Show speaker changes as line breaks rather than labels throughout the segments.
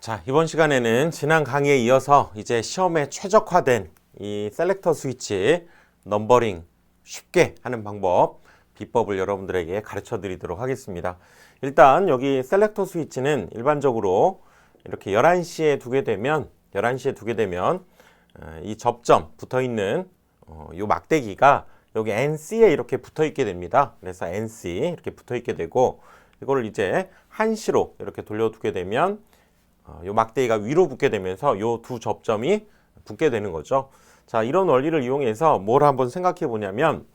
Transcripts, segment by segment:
자, 이번 시간에는 지난 강의에 이어서 이제 시험에 최적화된 이 셀렉터 스위치 넘버링 쉽게 하는 방법, 비법을 여러분들에게 가르쳐 드리도록 하겠습니다. 일단 여기 셀렉터 스위치는 일반적으로 이렇게 11시에 두게 되면 11시에 두게 되면 어, 이 접점 붙어 있는 어, 요 막대기가 여기 NC에 이렇게 붙어 있게 됩니다. 그래서 NC 이렇게 붙어 있게 되고 이거를 이제 한시로 이렇게 돌려두게 되면 어, 요 막대기가 위로 붙게 되면서 요 두 접점이 붙게 되는 거죠. 자, 이런 원리를 이용해서 뭘 한번 생각해 보냐면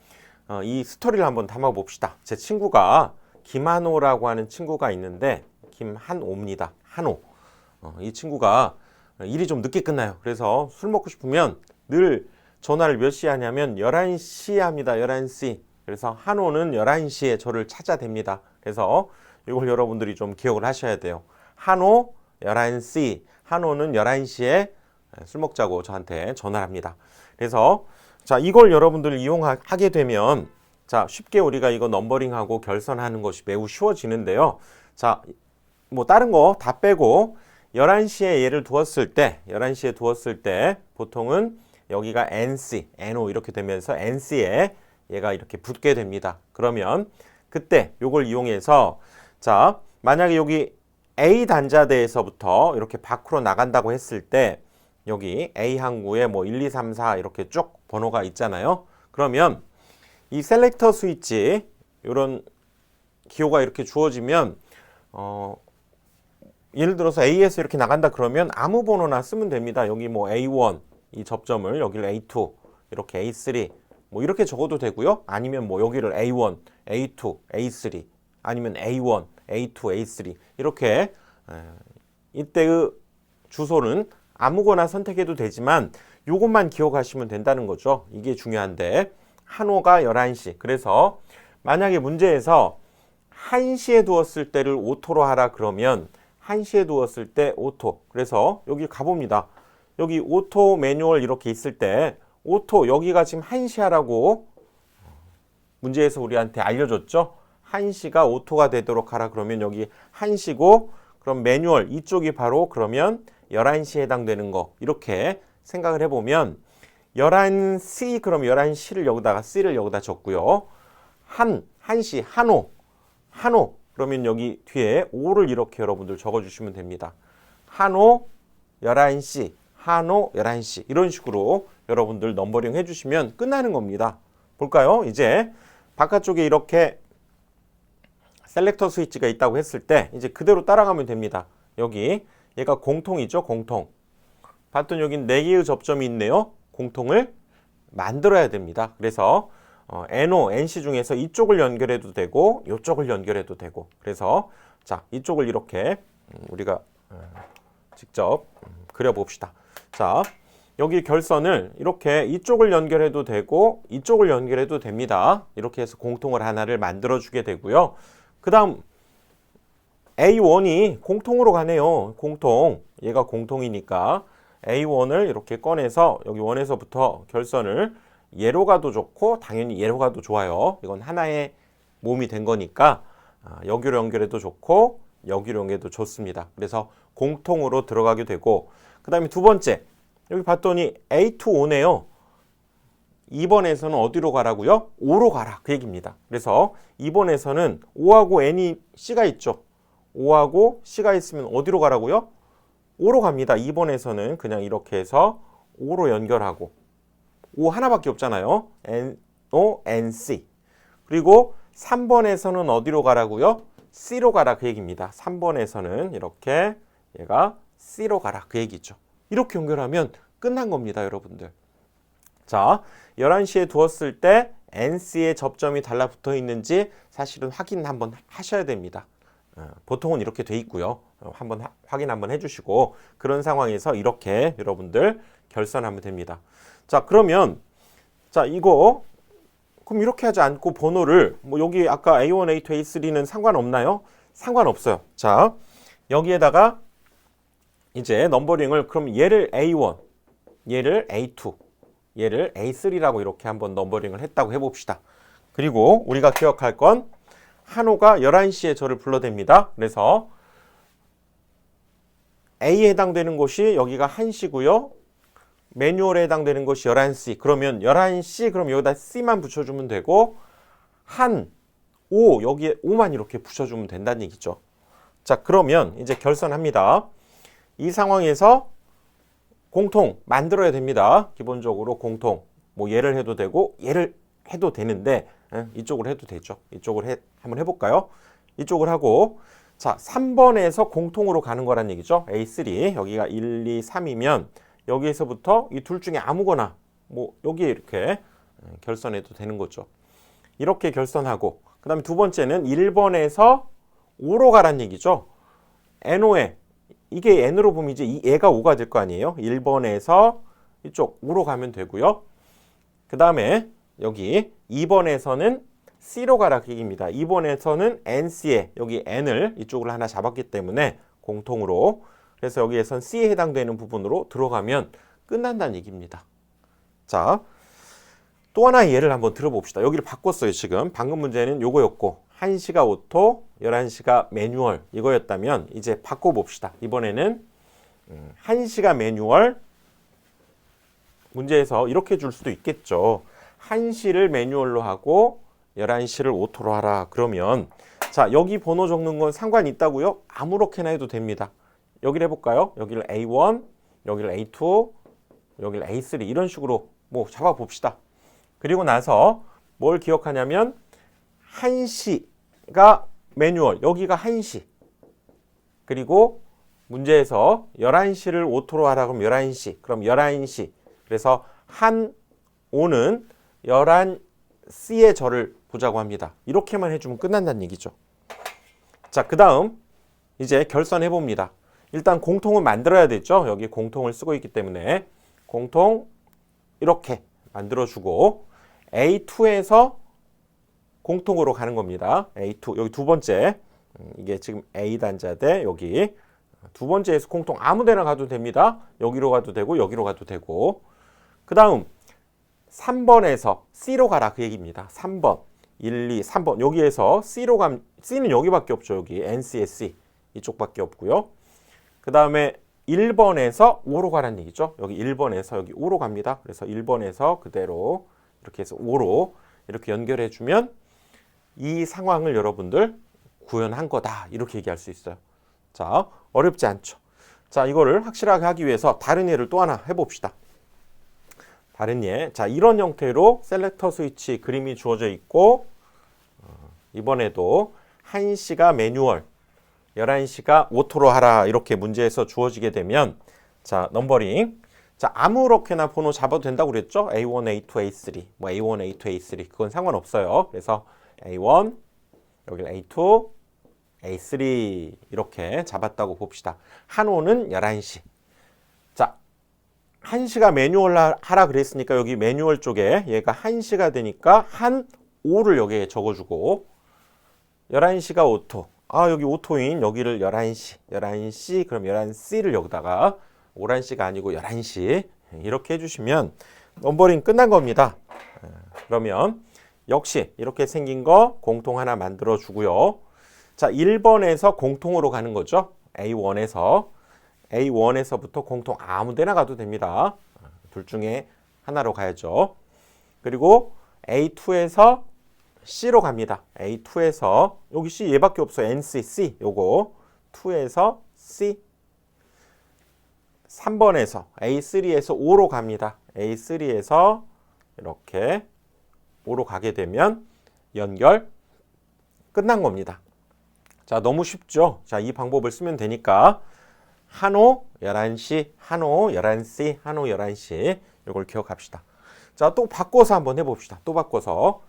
어, 이 스토리를 한번 담아 봅시다. 제 친구가 김한호라고 하는 친구가 있는데 김한호입니다. 한호. 어, 이 친구가 일이 좀 늦게 끝나요. 그래서 술 먹고 싶으면 늘 전화를 몇 시에 하냐면 11시에 합니다. 11시. 그래서 한호는 11시에 저를 찾아댑니다. 그래서 이걸 여러분들이 좀 기억을 하셔야 돼요. 한호 11시. 한호는 11시에 술 먹자고 저한테 전화를 합니다. 그래서 자, 이걸 여러분들 이용하게 되면 자, 쉽게 우리가 이거 넘버링하고 결선하는 것이 매우 쉬워지는데요. 자, 뭐 다른 거 다 빼고 11시에 얘를 두었을 때 11시에 두었을 때 보통은 여기가 NC, NO 이렇게 되면서 NC에 얘가 이렇게 붙게 됩니다. 그러면 그때 요걸 이용해서 자, 만약에 여기 A 단자대에서부터 이렇게 밖으로 나간다고 했을 때 여기 A 항구에 뭐 1, 2, 3, 4 이렇게 쭉 번호가 있잖아요. 그러면 이 셀렉터 스위치 이런 기호가 이렇게 주어지면 어 예를 들어서 A에서 이렇게 나간다 그러면 아무 번호나 쓰면 됩니다. 여기 뭐 A1 이 접점을 여기를 A2 이렇게 A3 뭐 이렇게 적어도 되고요. 아니면 뭐 여기를 A1, A2, A3 아니면 A1, A2, A3 이렇게 에, 이때의 주소는 아무거나 선택해도 되지만 요것만 기억하시면 된다는 거죠. 이게 중요한데 한호가 11시. 그래서 만약에 문제에서 1시에 두었을 때를 오토로 하라 그러면 1시에 두었을 때 오토. 그래서 여기 가봅니다. 여기 오토 매뉴얼 이렇게 있을 때 오토 여기가 지금 1시 하라고 문제에서 우리한테 알려줬죠. 1시가 오토가 되도록 하라 그러면 여기 1시고 그럼 매뉴얼 이쪽이 바로 그러면 11시에 해당되는 거 이렇게 생각을 해보면 11시 그럼 11시를 여기다가 C를 여기다 적고요. 한, 한시, 한호, 한호 그러면 여기 뒤에 5를 이렇게 여러분들 적어주시면 됩니다. 한호 11시, 한호 11시 이런 식으로 여러분들 넘버링 해주시면 끝나는 겁니다. 볼까요? 이제 바깥쪽에 이렇게 셀렉터 스위치가 있다고 했을 때 이제 그대로 따라가면 됩니다. 여기 얘가 공통이죠, 공통. 봤더니 여기 네 개의 접점이 있네요. 공통을 만들어야 됩니다. 그래서 어, NO, NC 중에서 이쪽을 연결해도 되고 이쪽을 연결해도 되고 그래서 자 이쪽을 이렇게 음, 우리가 어, 직접 음, 그려봅시다. 자 여기 결선을 이렇게 이쪽을 연결해도 되고 이쪽을 연결해도 됩니다. 이렇게 해서 공통을 하나를 만들어 주게 되고요. 그 다음 A1이 공통으로 가네요. 공통. 얘가 공통이니까 A1을 이렇게 꺼내서 여기 원에서부터 결선을 예로 가도 좋고 당연히 예로 가도 좋아요. 이건 하나의 몸이 된 거니까 아, 여기로 연결해도 좋고 여기로 연결해도 좋습니다. 그래서 공통으로 들어가게 되고 그 다음에 두 번째 여기 봤더니 A2 오네요. 2번에서는 어디로 가라고요? 5로 가라 그 얘기입니다. 그래서 2번에서는 5하고 N이 C가 있죠. 5하고 C가 있으면 어디로 가라고요? 5로 갑니다. 2번에서는 그냥 이렇게 해서 5로 연결하고 5 하나밖에 없잖아요. N, O, N, C. 그리고 3번에서는 어디로 가라고요? C로 가라 그 얘기입니다. 3번에서는 이렇게 얘가 C로 가라 그 얘기죠. 이렇게 연결하면 끝난 겁니다, 여러분들. 자, 11시에 두었을 때 NC의 접점이 달라붙어 있는지 사실은 확인 한번 하셔야 됩니다. 어, 보통은 이렇게 돼 있고요. 어, 한번 하- 확인 한번 해주시고 그런 상황에서 이렇게 여러분들 결선하면 됩니다. 자 그러면 자 이거 그럼 이렇게 하지 않고 번호를 뭐 여기 아까 A1, A2, A3는 상관없나요? 상관없어요. 자 여기에다가 이제 넘버링을 그럼 얘를 A1, 얘를 A2, 얘를 A3라고 이렇게 한번 넘버링을 했다고 해봅시다. 그리고 우리가 기억할 건 한호가 11시에 저를 불러댑니다. 그래서 A에 해당되는 곳이 여기가 1시고요. 매뉴얼에 해당되는 것이 11시. 그러면 11시 그럼 여기다 C만 붙여주면 되고 한, 오 여기에 5만 이렇게 붙여주면 된다는 얘기죠. 자 그러면 이제 결선합니다. 이 상황에서 공통 만들어야 됩니다. 기본적으로 공통 뭐 얘를 해도 되고 얘를 해도 되는데 예, 이쪽을 해도 되죠. 이쪽을 해, 한번 해볼까요? 이쪽을 하고 자 3번에서 공통으로 가는 거란 얘기죠. A3 여기가 1, 2, 3이면 여기에서부터 이 둘 중에 아무거나 뭐 여기에 이렇게 예, 결선해도 되는 거죠. 이렇게 결선하고 그 다음에 두 번째는 1번에서 5로 가란 얘기죠. NO에 이게 N으로 보면 이제 이 얘가 5가 될 거 아니에요. 1번에서 이쪽 5로 가면 되고요. 그 다음에 여기 2번에서는 C로 가라 그 얘기입니다. 2번에서는 NC에 여기 N을 이쪽으로 하나 잡았기 때문에 공통으로 그래서 여기에선 C에 해당되는 부분으로 들어가면 끝난다는 얘기입니다. 자, 또 하나의 예를 한번 들어봅시다. 여기를 바꿨어요, 지금. 방금 문제는 요거였고 1시가 오토, 11시가 매뉴얼 이거였다면 이제 바꿔봅시다. 이번에는 음, 1시가 매뉴얼 문제에서 이렇게 줄 수도 있겠죠. 1시를 매뉴얼로 하고 11시를 오토로 하라. 그러면 자, 여기 번호 적는 건 상관 있다고요? 아무렇게나 해도 됩니다. 여기를 해볼까요? 여기를 A1, 여기를 A2, 여기를 A3 이런 식으로 뭐 잡아봅시다. 그리고 나서 뭘 기억하냐면 1시가 매뉴얼, 여기가 1시. 그리고 문제에서 11시를 오토로 하라 그러면 11시. 그럼 11시. 그래서 한 오는 11시의 절을 보자고 합니다. 이렇게만 해주면 끝난다는 얘기죠. 자, 그 다음 이제 결선해 봅니다. 일단 공통을 만들어야 되죠. 여기 공통을 쓰고 있기 때문에 공통 이렇게 만들어주고 A2에서 공통으로 가는 겁니다. A2 여기 두 번째 음, 이게 지금 A 단자 대 여기 두 번째에서 공통 아무데나 가도 됩니다. 여기로 가도 되고 여기로 가도 되고 그 다음 3번에서 C로 가라 그 얘기입니다. 3번 1, 2, 3번 여기에서 C로 감 C는 여기밖에 없죠. 여기 NCSC 이쪽밖에 없고요. 그 다음에 1번에서 5로 가라는 얘기죠. 여기 1번에서 여기 5로 갑니다. 그래서 1번에서 그대로 이렇게 해서 5로 이렇게 연결해 주면 이 상황을 여러분들 구현한 거다. 이렇게 얘기할 수 있어요. 자, 어렵지 않죠. 자, 이거를 확실하게 하기 위해서 다른 예를 또 하나 해봅시다. 다른 예. 자, 이런 형태로 셀렉터 스위치 그림이 주어져 있고 어, 이번에도 1시가 매뉴얼 11시가 오토로 하라 이렇게 문제에서 주어지게 되면 자 넘버링 자 아무렇게나 번호 잡아도 된다고 그랬죠 A1, A2, A3 뭐 A1, A2, A3 그건 상관없어요 그래서 A1 여기 A2 A3 이렇게 잡았다고 봅시다. 한호는 11시. 자 1시가 매뉴얼 하라 그랬으니까 여기 매뉴얼 쪽에 얘가 1시가 되니까 한 5를 여기에 적어주고 11시가 오토. 아 여기 오토인 여기를 11시 11시 그럼 11시를 여기다가 11시가 아니고 11시. 이렇게 해주시면 넘버링 끝난 겁니다. 예, 그러면 역시 이렇게 생긴 거 공통 하나 만들어 주고요. 자 1번에서 공통으로 가는 거죠. A1에서. A1에서부터 공통 아무 데나 가도 됩니다. 둘 중에 하나로 가야죠. 그리고 A2에서 C로 갑니다. A2에서. 여기 C 얘밖에 없어. NC, C 요거. 2에서 C. 3번에서 A3에서 5로 갑니다. A3에서 이렇게 5로 가게 되면 연결 끝난 겁니다. 자, 너무 쉽죠? 자, 이 방법을 쓰면 되니까 한호 11시, 한호 11시, 한호 11시 이걸 기억합시다. 자, 또 바꿔서 한번 해봅시다. 또 바꿔서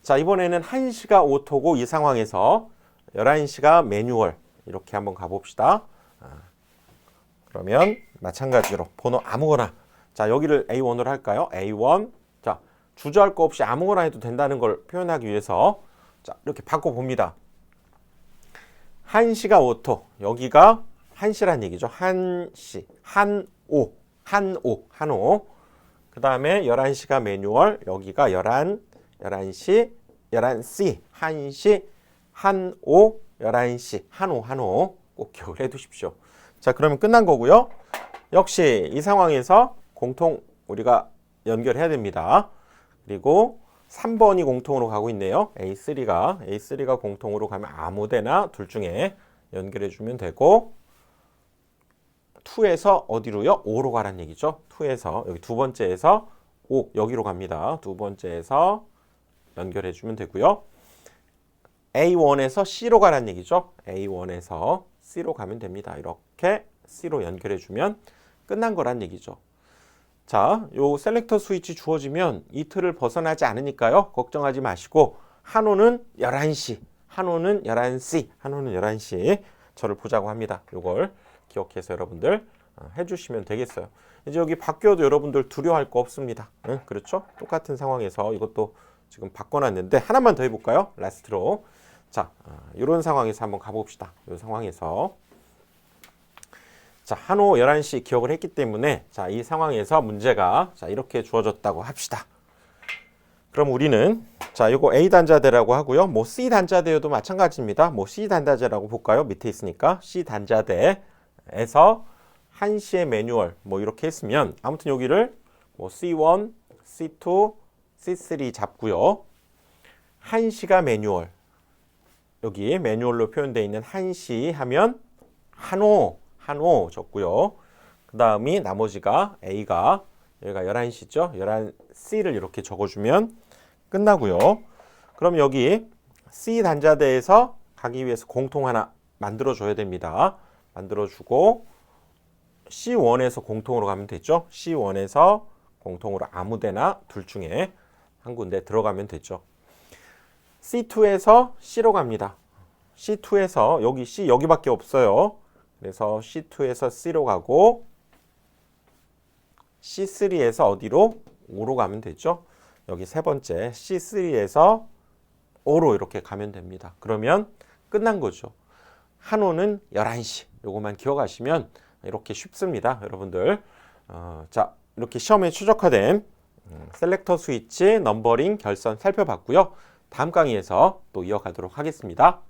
자, 이번에는 1시가 오토고 이 상황에서 11시가 매뉴얼 이렇게 한번 가봅시다. 아, 그러면 마찬가지로 번호 아무거나 자, 여기를 A1으로 할까요? A1 자, 주저할 거 없이 아무거나 해도 된다는 걸 표현하기 위해서 자, 이렇게 바꿔봅니다. 1시가 오토 여기가 1시란 얘기죠. 1시, 한오, 한오, 한오 그 다음에 11시가 매뉴얼 여기가 11 11시, 11시, 1시, 한오, 11시, 한오, 한오 꼭 기억을 해 두십시오. 자, 그러면 끝난 거고요. 역시 이 상황에서 공통 우리가 연결해야 됩니다. 그리고 3번이 공통으로 가고 있네요. A3가 A3가 공통으로 가면 아무데나 둘 중에 연결해 주면 되고 2에서 어디로요? 5로 가란 얘기죠. 2에서 여기 두 번째에서 5 여기로 갑니다. 두 번째에서 연결해 주면 되고요. A1에서 C로 가란 얘기죠. A1에서 C로 가면 됩니다. 이렇게 C로 연결해 주면 끝난 거란 얘기죠. 자, 요 셀렉터 스위치 주어지면 이 틀을 벗어나지 않으니까요. 걱정하지 마시고 한호는 11시, 한호는 11시, 한호는 11시 저를 보자고 합니다. 요걸 기억해서 여러분들 어, 해주시면 되겠어요. 이제 여기 바뀌어도 여러분들 두려워할 거 없습니다. 응? 그렇죠? 똑같은 상황에서 이것도 지금 바꿔놨는데 하나만 더 해볼까요? 라스트로. 자, 이런 상황에서 한번 가봅시다. 이 상황에서 자, 한호 11시 기억을 했기 때문에 자, 이 상황에서 문제가 자, 이렇게 주어졌다고 합시다. 그럼 우리는 자, 이거 A 단자대라고 하고요. 뭐 C 단자대여도 마찬가지입니다. 뭐 C 단자대라고 볼까요? 밑에 있으니까 C 단자대에서 1시의 매뉴얼 뭐 이렇게 했으면 아무튼 여기를 뭐 C1, C2, C3 잡고요. 1시가 매뉴얼. 여기 매뉴얼로 표현되어 있는 1시 하면 한호 한호 적고요. 그 다음이 나머지가 A가 여기가 11시죠. 11C를 이렇게 적어주면 끝나고요. 그럼 여기 C 단자대에서 가기 위해서 공통 하나 만들어줘야 됩니다. 만들어주고 C1에서 공통으로 가면 되죠. C1에서 공통으로 아무 데나 둘 중에 한 군데 들어가면 되죠. C2에서 C로 갑니다. C2에서 여기 C 여기밖에 없어요. 그래서 C2에서 C로 가고 C3에서 어디로? 5로 가면 되죠. 여기 세 번째 C3에서 5로 이렇게 가면 됩니다. 그러면 끝난 거죠. 한호는 11시. 요것만 기억하시면 이렇게 쉽습니다. 여러분들. 어, 자, 이렇게 시험에 최적화된 음, 셀렉터 스위치 넘버링 결선 살펴봤고요. 다음 강의에서 또 이어가도록 하겠습니다.